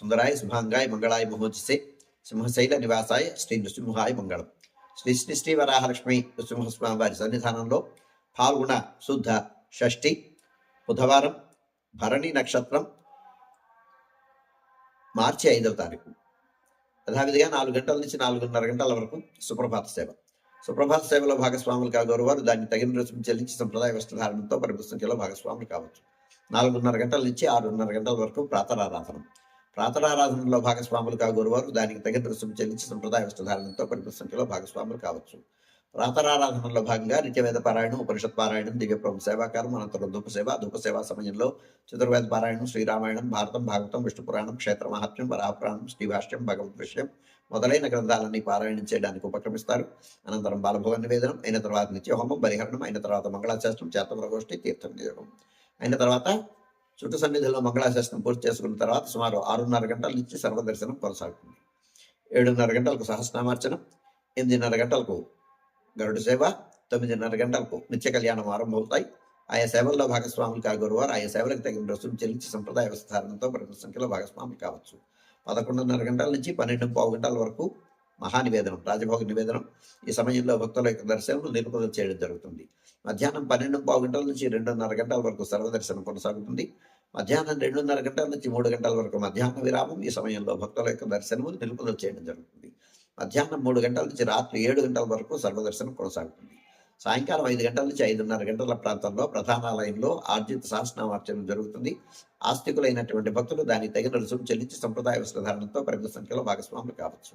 సుందరాయ శుభాంగాయ మంగళాయ మహోజిసే సింహశైల నివాసాయ శ్రీ నృసింహాయ మంగళం శ్రీ శ్రీ శ్రీ వరాహలక్ష్మి నృసింహస్వామి వారి సన్నిధానంలో పాల్గొన శుద్ధ షష్ఠి బుధవారం భరణి నక్షత్రం మార్చి ఐదవ తారీఖు. యథావిధిగా నాలుగు గంటల నుంచి నాలుగున్నర గంటల వరకు సుప్రభాత సేవ. సుప్రభాత సేవలో భాగస్వాములు కాగోరు వారు దాన్ని తగిన రుసుము చెల్లించి సంప్రదాయ వస్త్రధారణతో పరిమిత భాగస్వాములు కావచ్చు. నాలుగున్నర గంటల నుంచి ఆరున్నర గంటల వరకు ప్రాతరారాధనం. ప్రాతరారాధనలో భాగస్వాములు కాగోరువారు దానికి తగిన రుసుము చెల్లించి సంప్రదాయ వస్త్రధారణతో పరిమిత సంఖ్యలో భాగస్వాములు కావచ్చు. ప్రాతరారాధనలో భాగంగా నిత్యవేద పారాయణం ఉపనిషత్ పారాయణం దివ్యప్రభు సేవాకారం అనంతరం ధూపసేవ ధూపసేవ సమయంలో చతుర్వేద పారాయణం శ్రీరామాయణం భారతం భాగవతం విష్ణు పురాణం క్షేత్ర మహాత్మ్యం వరాహపురాణం శ్రీభాష్యం భగవద్ విషయం మొదలైన గ్రంథాలన్నీ పారాయణం చేయడానికి ఉపక్రమిస్తారు. అనంతరం బాలభోగ నివేదనం అయిన తర్వాత నిత్యహోమం బలిహరణం అయిన తర్వాత మంగళాశాస్త్రం చేతముల తీర్థం నియోగం అయిన తర్వాత చుట్టు సన్నిధిలో మంగళాశాసనం పూర్తి చేసుకున్న తర్వాత సుమారు ఆరున్నర గంటల నుంచి సర్వదర్శనం కొనసాగుతుంది. ఏడున్నర గంటలకు సహస్నామార్చనం ఎనిమిదిన్నర గంటలకు గరుడు సేవ తొమ్మిదిన్నర గంటలకు నిత్య కళ్యాణం ఆరంభమవుతాయి. ఆయా సేవల్లో భాగస్వాములు కాగోరువారు ఆయా సేవలకు తగిన రుసుము చెల్లించి సంప్రదాయ విస్తారణతో పరిమిత సంఖ్యలో భాగస్వాములు కావచ్చు. పదకొండున్నర గంటల నుంచి పన్నెండు పావు గంటల వరకు మహానివేదనం రాజభోగ నివేదనం ఈ సమయంలో భక్తుల యొక్క దర్శనం నిలుపుదల చేయడం జరుగుతుంది. మధ్యాహ్నం పన్నెండు పావు గంటల నుంచి రెండున్నర గంటల వరకు సర్వదర్శనం కొనసాగుతుంది. మధ్యాహ్నం రెండున్నర గంటల నుంచి మూడు గంటల వరకు మధ్యాహ్న విరామం ఈ సమయంలో భక్తుల యొక్క దర్శనము నిలుపుదల చేయడం జరుగుతుంది. మధ్యాహ్నం మూడు గంటల నుంచి రాత్రి ఏడు గంటల వరకు సర్వదర్శనం కొనసాగుతుంది. సాయంకాలం ఐదు గంటల నుంచి ఐదున్నర గంటల ప్రాంతంలో ప్రధానాలయంలో ఆర్జిత సహస్నామార్చన జరుగుతుంది. ఆస్తికులైనటువంటి భక్తులు దానికి తగిన రుసుము చెల్లించి సంప్రదాయ వస్త్రధారణతో పరిమిత సంఖ్యలో భాగస్వాములు కావచ్చు.